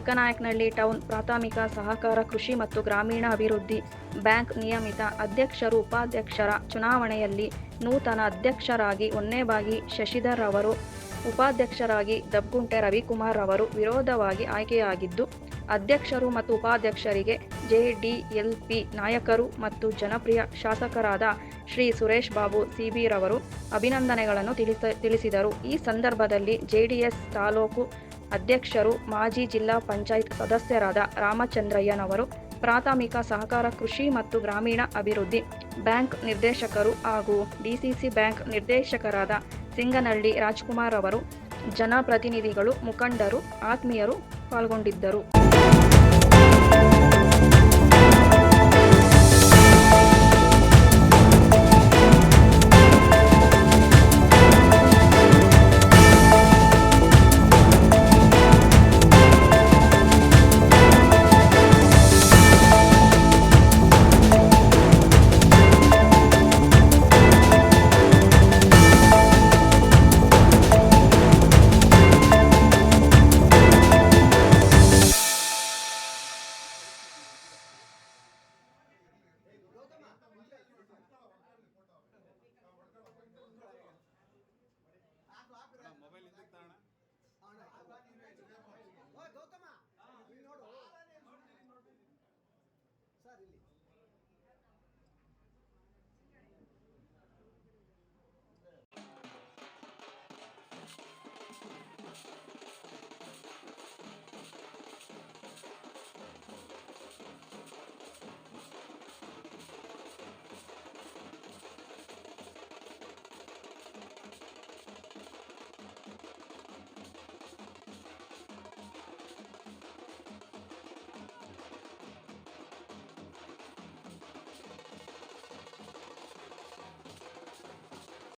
Chiknayakanahalli town ಪ್ರಾಥಮಿಕ ಸಹಕಾರ ಕೃಷಿ ಮತ್ತು ಗ್ರಾಮೀಣ ಅಭಿವೃದ್ಧಿ ಬ್ಯಾಂಕ್ ನಿಯಮಿತ ಅಧ್ಯಕ್ಷರು ಉಪಾಧ್ಯಕ್ಷರ ಚುನಾವಣೆಯಲ್ಲಿ ನೂತನ ಅಧ್ಯಕ್ಷರಾಗಿ ಒನ್ನೇಬಾಗಿ ಶಶಿಧರ್ ಅವರು, ಉಪಾಧ್ಯಕ್ಷರಾಗಿ ದಬ್ಗುಂಟೆ ರವಿಕುಮಾರ್ ಅವರು ವಿರೋಧವಾಗಿ ಆಯ್ಕೆಯಾಗಿದ್ದು, ಅಧ್ಯಕ್ಷರು ಮತ್ತು ಉಪಾಧ್ಯಕ್ಷರಿಗೆ ಜೆಡಿಎಲ್ಪಿ ನಾಯಕರು ಮತ್ತು ಜನಪ್ರಿಯ ಶಾಸಕರಾದ ಶ್ರೀ ಸುರೇಶ್ ಬಾಬು ಸಿಬಿರವರು ಅಭಿನಂದನೆಗಳನ್ನು ತಿಳಿಸ, ತಿಳಿಸಿದರು. ಈ ಸಂದರ್ಭದಲ್ಲಿ ಜೆಡಿಎಸ್ ತಾಲೂಕು ಅಧ್ಯಕ್ಷರು, ಮಾಜಿ ಜಿಲ್ಲಾ ಪಂಚಾಯತ್ ಸದಸ್ಯರಾದ ರಾಮಚಂದ್ರಯ್ಯನವರು, ಪ್ರಾಥಮಿಕ ಸಹಕಾರ ಕೃಷಿ ಮತ್ತು ಗ್ರಾಮೀಣ ಅಭಿವೃದ್ಧಿ ಬ್ಯಾಂಕ್ ನಿರ್ದೇಶಕರು ಹಾಗೂ ಡಿಸಿಸಿ ಬ್ಯಾಂಕ್ ನಿರ್ದೇಶಕರಾದ ಸಿಂಗನಹಳ್ಳಿ ರಾಜ್ಕುಮಾರ್ ಅವರು, ಜನಪ್ರತಿನಿಧಿಗಳು, ಮುಖಂಡರು, ಆತ್ಮೀಯರು ಪಾಲ್ಗೊಂಡಿದ್ದರು.